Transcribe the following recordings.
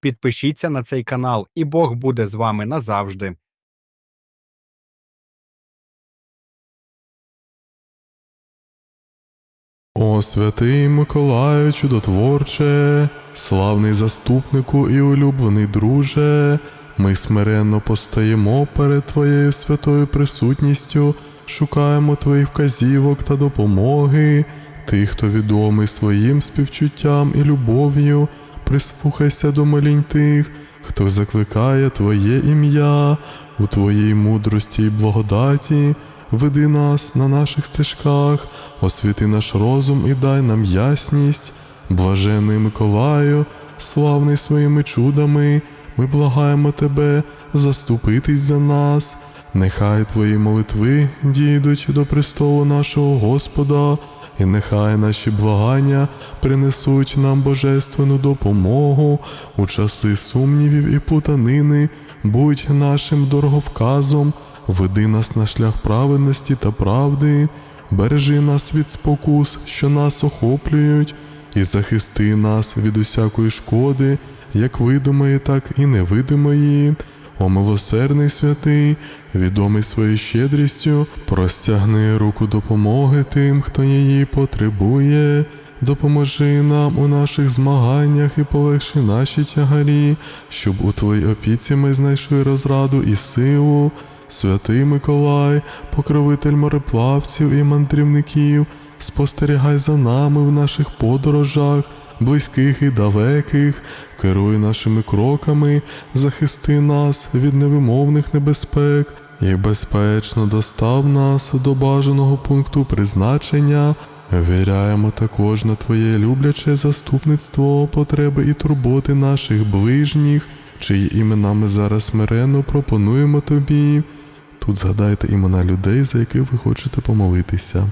підпишіться на цей канал, і Бог буде з вами назавжди. О святий Миколаю чудотворче, славний заступнику і улюблений друже, ми смиренно постаємо перед Твоєю святою присутністю, шукаємо Твоїх вказівок та допомоги. Ти, хто відомий своїм співчуттям і любов'ю, прислухайся до молінь тих, хто закликає Твоє ім'я у Твоїй мудрості і благодаті. Веди нас на наших стежках, освіти наш розум і дай нам ясність. Блажений Миколаю, славний своїми чудами, ми благаємо Тебе заступитись за нас. Нехай Твої молитви дійдуть до престолу нашого Господа, і нехай наші благання принесуть нам божественну допомогу у часи сумнівів і путанини, будь нашим дороговказом. Веди нас на шлях праведності та правди, бережи нас від спокус, що нас охоплюють, і захисти нас від усякої шкоди, як видимої, так і невидимої. О милосердний святий, відомий своєю щедрістю, простягни руку допомоги тим, хто її потребує. Допоможи нам у наших змаганнях і полегши наші тягарі, щоб у Твоїй опіці ми знайшли розраду і силу. Святий Миколай, покровитель мореплавців і мандрівників, спостерігай за нами в наших подорожах, близьких і далеких, керуй нашими кроками, захисти нас від невимовних небезпек і безпечно достав нас до бажаного пункту призначення. Віряємо також на Твоє любляче заступництво, потреби і турботи наших ближніх, чиї імена ми зараз смиренно пропонуємо Тобі. Тут згадайте імена людей, за яких ви хочете помолитися.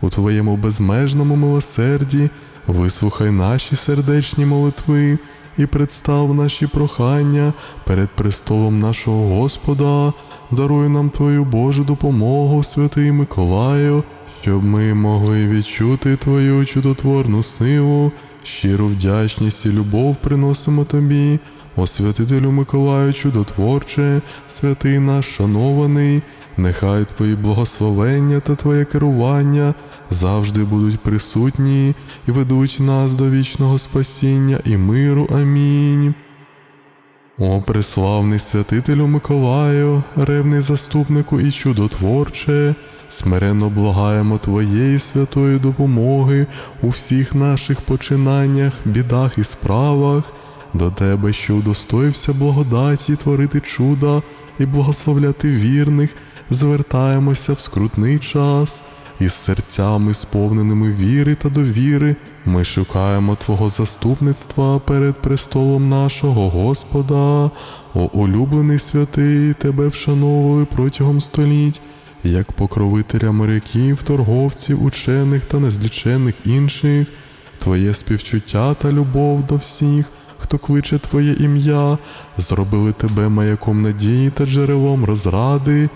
У Твоєму безмежному милосерді вислухай наші сердечні молитви і представ наші прохання перед престолом нашого Господа, даруй нам Твою Божу допомогу, святий Миколаю, щоб ми могли відчути Твою чудотворну силу, щиру вдячність і любов приносимо Тобі. О святителю Миколаю чудотворче, святий наш шанований, нехай Твої благословення та Твоє керування завжди будуть присутні і ведуть нас до вічного спасіння і миру. Амінь. О, преславний святителю Миколаю, ревний заступнику і чудотворче, смиренно благаємо Твоєї святої допомоги у всіх наших починаннях, бідах і справах, до Тебе, що удостоївся благодаті творити чуда і благословляти вірних, звертаємося в скрутний час. Із серцями, сповненими віри та довіри, ми шукаємо Твого заступництва перед престолом нашого Господа, о улюблений святий, Тебе вшановували протягом століть, як покровителя моряків, торговців, учених та незлічених інших, Твоє співчуття та любов до всіх, хто кличе Твоє ім'я, зробили Тебе маяком надії та джерелом розради.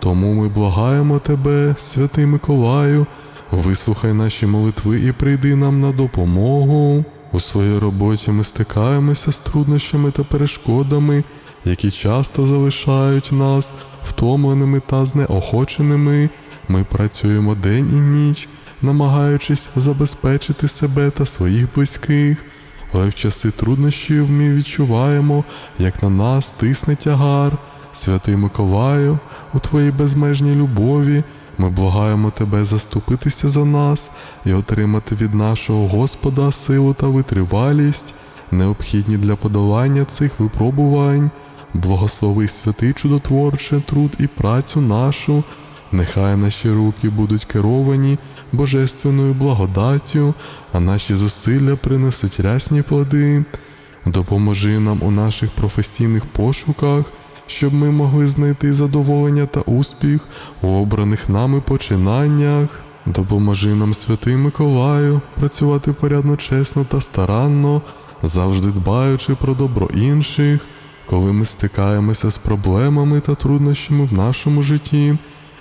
Тому ми благаємо Тебе, святий Миколаю, вислухай наші молитви і прийди нам на допомогу. У своїй роботі ми стикаємося з труднощами та перешкодами, які часто залишають нас втомленими та знеохоченими. Ми працюємо день і ніч, намагаючись забезпечити себе та своїх близьких. Але в часи труднощів ми відчуваємо, як на нас тисне тягар. Святий Миколаю, у Твоїй безмежній любові ми благаємо Тебе заступитися за нас і отримати від нашого Господа силу та витривалість, необхідні для подолання цих випробувань. Благослови святий чудотворче труд і працю нашу, нехай наші руки будуть керовані божественною благодаттю, а наші зусилля принесуть рясні плоди. Допоможи нам у наших професійних пошуках, щоб ми могли знайти задоволення та успіх у обраних нами починаннях. Допоможи нам, святий Миколаю, працювати порядно чесно та старанно, завжди дбаючи про добро інших, коли ми стикаємося з проблемами та труднощами в нашому житті.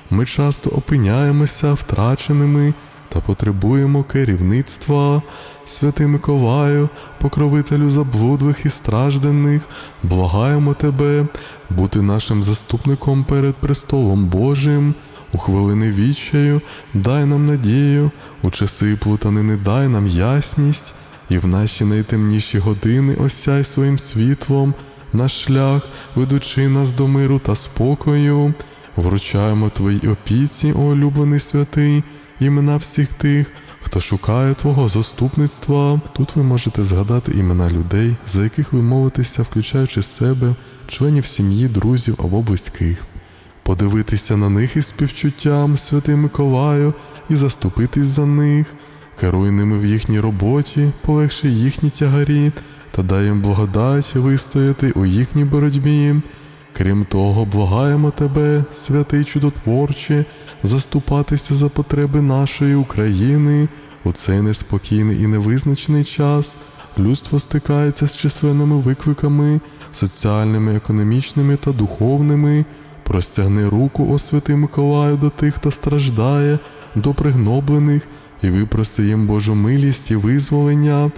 Ми часто опиняємося втраченими та потребуємо керівництва. Святий Миколаю, покровителю заблудлих і страждених, благаємо тебе бути нашим заступником перед престолом Божим. У хвилини відчаю дай нам надію, у часи плутанини дай нам ясність, і в наші найтемніші години осяй своїм світлом наш шлях, ведучи нас до миру та спокою. Вручаємо Твоїй опіці, о улюблений святий, імена всіх тих, хто шукає Твого заступництва. Тут ви можете згадати імена людей, за яких ви молитеся, включаючи себе, членів сім'ї, друзів або близьких. Подивитися на них із співчуттям, святий Миколаю, і заступитись за них, керуй ними в їхній роботі, полегши їхні тягарі та дай їм благодать вистояти у їхній боротьбі. Крім того, благаємо тебе, святий чудотворче, заступатися за потреби нашої України у цей неспокійний і невизначений час. Людство стикається з численними викликами, соціальними, економічними та духовними. Простягни руку, о святий Миколаю, до тих, хто страждає, до пригноблених, і випроси їм Божу милість і визволення.